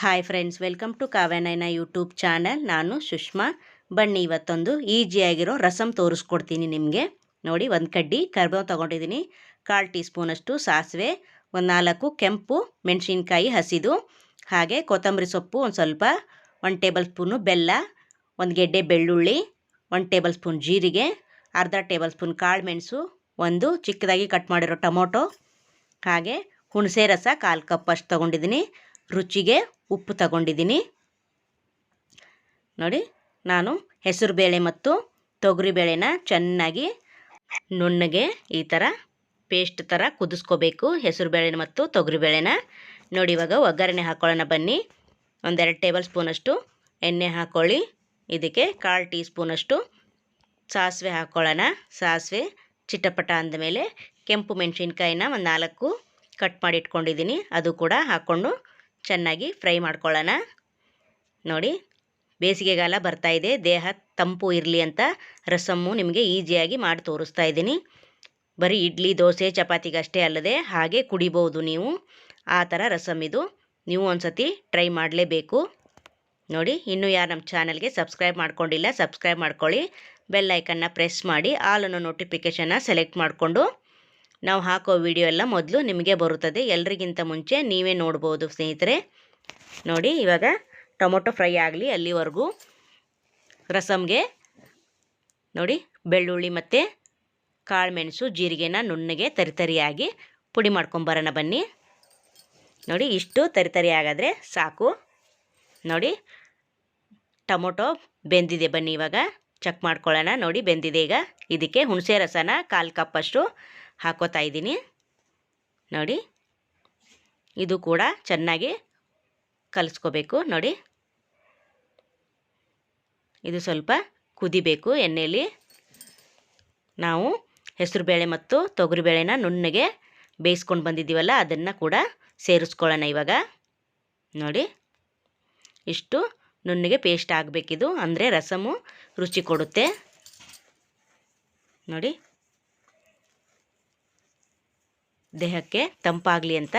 Hi friends welcome to Kavyanayana YouTube channel ನಾನು ಸುಷ್ಮಾ. ಬನ್ನಿ, ಇವತ್ತೊಂದು ಈಜಿಯಾಗಿರೋ ರಸಮ್ ತೋರಿಸ್ಕೊಡ್ತೀನಿ ನಿಮಗೆ. ನೋಡಿ, ಒಂದು ಕಡ್ಡಿ ಕರ್ಬೇವು ತೊಗೊಂಡಿದ್ದೀನಿ. ಕಾಲು ಟೀ ಸ್ಪೂನಷ್ಟು ಸಾಸಿವೆ, ಒಂದು ನಾಲ್ಕು ಕೆಂಪು ಮೆಣಸಿನ್ಕಾಯಿ ಹಸಿದು, ಹಾಗೆ ಕೊತ್ತಂಬರಿ ಸೊಪ್ಪು ಒಂದು ಸ್ವಲ್ಪ, ಒಂದು ಟೇಬಲ್ ಸ್ಪೂನು ಬೆಲ್ಲ, ಒಂದು ಗೆಡ್ಡೆ ಬೆಳ್ಳುಳ್ಳಿ, ಒಂದು ಟೇಬಲ್ ಸ್ಪೂನ್ ಜೀರಿಗೆ, ಅರ್ಧ ಟೇಬಲ್ ಸ್ಪೂನ್ ಕಾಳು ಮೆಣಸು, ಒಂದು ಚಿಕ್ಕದಾಗಿ ಕಟ್ ಮಾಡಿರೋ ಟೊಮೊಟೊ, ಹಾಗೆ ಹುಣಸೆ ರಸ ಕಾಲು ಕಪ್ ಅಷ್ಟು ತೊಗೊಂಡಿದ್ದೀನಿ. ರುಚಿಗೆ ಉಪ್ಪು ತಗೊಂಡಿದ್ದೀನಿ. ನೋಡಿ, ನಾನು ಹೆಸರು ಬೇಳೆ ಮತ್ತು ತೊಗರಿ ಬೇಳೆನ ಚೆನ್ನಾಗಿ ನುಣ್ಣಗೆ ಈ ಥರ ಪೇಸ್ಟ್ ಥರ ಕುದಿಸ್ಕೋಬೇಕು, ಹೆಸರು ಬೇಳೆ ಮತ್ತು ತೊಗರಿ ಬೇಳೆನ. ನೋಡಿ, ಇವಾಗ ಒಗ್ಗರಣೆ ಹಾಕೊಳ್ಳೋಣ ಬನ್ನಿ. ಒಂದೆರಡು ಟೇಬಲ್ ಸ್ಪೂನಷ್ಟು ಎಣ್ಣೆ ಹಾಕ್ಕೊಳ್ಳಿ ಇದಕ್ಕೆ ಕಾಲು ಟೀ ಸ್ಪೂನಷ್ಟು ಸಾಸಿವೆ ಹಾಕ್ಕೊಳ್ಳೋಣ ಸಾಸಿವೆ ಚಿಟಪಟ ಅಂದಮೇಲೆ ಕೆಂಪು ಮೆಣಸಿನ್ಕಾಯಿನ ಒಂದು ನಾಲ್ಕು ಕಟ್ ಮಾಡಿ ಇಟ್ಕೊಂಡಿದ್ದೀನಿ. ಅದು ಕೂಡ ಹಾಕ್ಕೊಂಡು ಚೆನ್ನಾಗಿ ಫ್ರೈ ಮಾಡ್ಕೊಳ್ಳೋಣ. ನೋಡಿ, ಬೇಸಿಗೆಗಾಲ ಬರ್ತಾ ಇದೆ. ದೇಹ ತಂಪು ಇರಲಿ ಅಂತ ರಸಮ್ಮು ನಿಮಗೆ ಈಸಿಯಾಗಿ ಮಾಡಿ ತೋರಿಸ್ತಾ ಇದ್ದೀನಿ. ಬರೀ ಇಡ್ಲಿ, ದೋಸೆ, ಚಪಾತಿಗಷ್ಟೇ ಅಲ್ಲದೆ ಹಾಗೆ ಕುಡಿಬೋದು ನೀವು. ಆ ಥರ ರಸಮ್ ಇದು. ನೀವು ಒಂದು ಸತಿ ಟ್ರೈ ಮಾಡಲೇಬೇಕು. ನೋಡಿ, ಇನ್ನೂ ಯಾರು ನಮ್ಮ ಚಾನಲ್ಗೆ ಸಬ್ಸ್ಕ್ರೈಬ್ ಮಾಡ್ಕೊಂಡಿಲ್ಲ ಸಬ್ಸ್ಕ್ರೈಬ್ ಮಾಡ್ಕೊಳ್ಳಿ. ಬೆಲ್ ಐಕನ್ನ ಪ್ರೆಸ್ ಮಾಡಿ, ಆಲ್ ಅನ್ನೋ ನೋಟಿಫಿಕೇಷನ್ನ ಸೆಲೆಕ್ಟ್ ಮಾಡಿಕೊಂಡು ನಾವು ಹಾಕೋ ವಿಡಿಯೋ ಎಲ್ಲ ಮೊದಲು ನಿಮಗೆ ಬರುತ್ತದೆ. ಎಲ್ರಿಗಿಂತ ಮುಂಚೆ ನೀವೇ ನೋಡ್ಬೋದು ಸ್ನೇಹಿತರೆ. ನೋಡಿ, ಇವಾಗ ಟೊಮೊಟೊ ಫ್ರೈ ಆಗಲಿ ಅಲ್ಲಿವರೆಗೂ ರಸಮ್ಗೆ ನೋಡಿ, ಬೆಳ್ಳುಳ್ಳಿ ಮತ್ತು ಕಾಳು ಮೆಣಸು ಜೀರಿಗೆನ ನುಣ್ಣಗೆ ತರಿತರಿಯಾಗಿ ಪುಡಿ ಮಾಡ್ಕೊಂಬರೋಣ ಬನ್ನಿ. ನೋಡಿ, ಇಷ್ಟು ತರಿತರಿ ಆಗಾದರೆ ಸಾಕು. ನೋಡಿ, ಟೊಮೊಟೊ ಬೆಂದಿದೆ ಬನ್ನಿ ಇವಾಗ. ಚೆಕ್ ಮಾಡ್ಕೊಳ್ಳೋಣ. ನೋಡಿ, ಬೆಂದಿದೆ ಈಗ. ಇದಕ್ಕೆ ಹುಣಸೆ ರಸನ ಕಾಲು ಕಪ್ಪಷ್ಟು ಹಾಕೋತಾ ಇದ್ದೀನಿ. ನೋಡಿ. ಇದು ಕೂಡ ಚೆನ್ನಾಗಿ ಕಲಿಸ್ಕೋಬೇಕು. ನೋಡಿ. ಇದು ಸ್ವಲ್ಪ ಕುದಿಬೇಕು ಎಣ್ಣೆಯಲ್ಲಿ ನಾವು ಹೆಸರುಬೇಳೆ ಮತ್ತು ತೊಗರಿಬೇಳೆನ ನುಣ್ಣಗೆ ಬೇಯಿಸ್ಕೊಂಡು ಬಂದಿದ್ದೀವಲ್ಲ, ಅದನ್ನು ಕೂಡ ಸೇರಿಸ್ಕೊಳ್ಳೋಣ ಇವಾಗ. ನೋಡಿ. ಇಷ್ಟು ನುಣ್ಣಗೆ ಪೇಸ್ಟ್ ಆಗಬೇಕಿದು. ಅಂದರೆ ರಸಮು ರುಚಿ ಕೊಡುತ್ತೆ. ನೋಡಿ. ದೇಹಕ್ಕೆ ತಂಪಾಗಲಿ ಅಂತ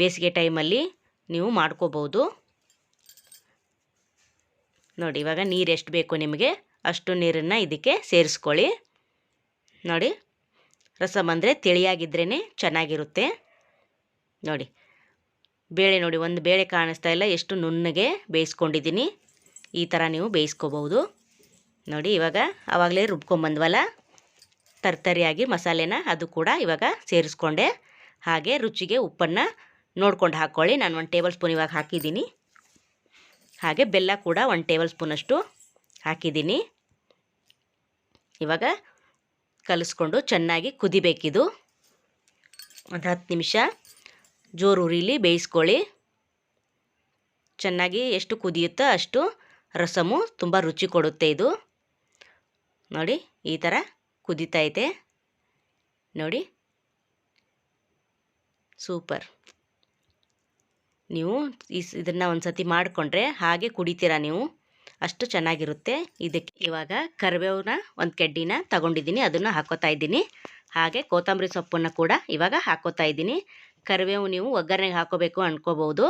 ಬೇಸಿಗೆ ಟೈಮಲ್ಲಿ ನೀವು ಮಾಡ್ಕೋಬೋದು. ನೋಡಿ, ಇವಾಗ ನೀರು ಎಷ್ಟು ಬೇಕು ನಿಮಗೆ? ಅಷ್ಟು ನೀರನ್ನು ಇದಕ್ಕೆ ಸೇರಿಸ್ಕೊಳ್ಳಿ. ನೋಡಿ ರಸಮ್ ಅಂದರೆ ತಿಳಿಯಾಗಿದ್ರೇ ಚೆನ್ನಾಗಿರುತ್ತೆ. ನೋಡಿ, ಬೇಳೆ ನೋಡಿ, ಒಂದು ಬೇಳೆ ಕಾಣಿಸ್ತಾ ಇಲ್ಲ, ಎಷ್ಟು ನುಣ್ಣಗೆ ಬೇಯಿಸ್ಕೊಂಡಿದ್ದೀನಿ. ಈ ಥರ ನೀವು ಬೇಯಿಸ್ಕೋಬೋದು ನೋಡಿ, ಇವಾಗ ಆವಾಗಲೇ ರುಬ್ಕೊಂಬಂದ್ವಲ್ಲ? ತರ್ತರಿಯಾಗಿ ಮಸಾಲೆನ ಅದು ಕೂಡ ಇವಾಗ ಸೇರಿಸ್ಕೊಂಡೆ. ಹಾಗೆ ರುಚಿಗೆ ಉಪ್ಪನ್ನು ನೋಡ್ಕೊಂಡು ಹಾಕ್ಕೊಳ್ಳಿ ನಾನು ಒಂದು ಟೇಬಲ್ ಸ್ಪೂನ್ ಇವಾಗ ಹಾಕಿದ್ದೀನಿ. ಹಾಗೆ ಬೆಲ್ಲ ಕೂಡ ಒಂದು ಟೇಬಲ್ ಸ್ಪೂನಷ್ಟು ಹಾಕಿದ್ದೀನಿ. ಇವಾಗ ಕಲಿಸ್ಕೊಂಡು ಚೆನ್ನಾಗಿ ಕುದಿಬೇಕಿದು. ಒಂದು ಹತ್ತು ನಿಮಿಷ ಜೋರು ಉರಿಲಿ, ಬೇಯಿಸ್ಕೊಳ್ಳಿ. ಚೆನ್ನಾಗಿ ಎಷ್ಟು ಕುದಿಯುತ್ತೋ ಅಷ್ಟು ರಸಮು ತುಂಬ ರುಚಿ ಕೊಡುತ್ತೆ ಇದು. ನೋಡಿ, ಈ ಥರ ಕುದೀತೈತೆ ನೋಡಿ. ಸೂಪರ್. ನೀವು ಇದನ್ನು ಒಂದು ಸತಿ ಮಾಡಿಕೊಂಡ್ರೆ ಹಾಗೆ ಕುಡಿತೀರಾ ನೀವು? ಅಷ್ಟು ಚೆನ್ನಾಗಿರುತ್ತೆ. ಇದಕ್ಕೆ ಇವಾಗ ಕರಿಬೇವನ್ನ ಒಂದು ಕೆಡ್ಡಿನ ತಗೊಂಡಿದ್ದೀನಿ. ಅದನ್ನು ಹಾಕೋತಾ ಇದ್ದೀನಿ. ಹಾಗೆ ಕೊತ್ತಂಬರಿ ಸೊಪ್ಪನ್ನು ಕೂಡ ಇವಾಗ ಹಾಕೋತಾ ಇದ್ದೀನಿ. ಕರಿಬೇವು ನೀವು ಒಗ್ಗರಣೆಗೆ ಹಾಕೋಬೇಕು ಅಂದ್ಕೋಬೋದು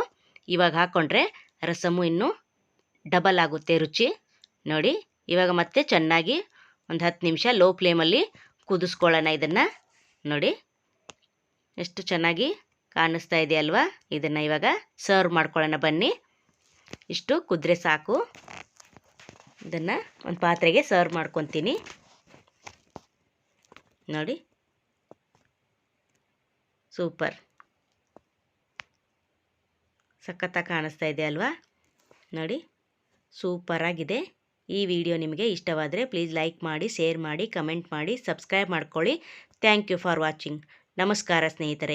ಇವಾಗ ಹಾಕ್ಕೊಂಡ್ರೆ ರಸಮು ಇನ್ನೂ ಡಬಲ್ ಆಗುತ್ತೆ ರುಚಿ. ನೋಡಿ. ಇವಾಗ ಮತ್ತೆ ಚೆನ್ನಾಗಿ ಒಂದು ಹತ್ತು ನಿಮಿಷ ಲೋ ಫ್ಲೇಮಲ್ಲಿ ಕುದಿಸ್ಕೊಳ್ಳೋಣ ಇದನ್ನು. ನೋಡಿ, ಎಷ್ಟು ಚೆನ್ನಾಗಿ ಕಾಣಿಸ್ತಾ ಇದೆ ಅಲ್ವಾ ಇದನ್ನು ಇವಾಗ. ಸರ್ವ್ ಮಾಡ್ಕೊಳ್ಳೋಣ ಬನ್ನಿ. ಇಷ್ಟು ಕುದ್ರೆ ಸಾಕು. ಇದನ್ನು ಒಂದು ಪಾತ್ರೆಗೆ ಸರ್ವ್ ಮಾಡ್ಕೊತೀನಿ. ನೋಡಿ ಸೂಪರ್ ಸಖತ್ತಾಗಿ ಕಾಣಿಸ್ತಾ ಇದೆ ಅಲ್ವಾ. ನೋಡಿ ಸೂಪರಾಗಿದೆ ಈ ವಿಡಿಯೋ ನಿಮಗೆ ಇಷ್ಟವಾದರೆ ಪ್ಲೀಸ್ ಲೈಕ್ ಮಾಡಿ ಶೇರ್ ಮಾಡಿ ಕಮೆಂಟ್ ಮಾಡಿ ಸಬ್ಸ್ಕ್ರೈಬ್ ಮಾಡ್ಕೊಳ್ಳಿ. ಥ್ಯಾಂಕ್ ಯು ಫಾರ್ ವಾಚಿಂಗ್ ನಮಸ್ಕಾರ ಸ್ನೇಹಿತರೆ.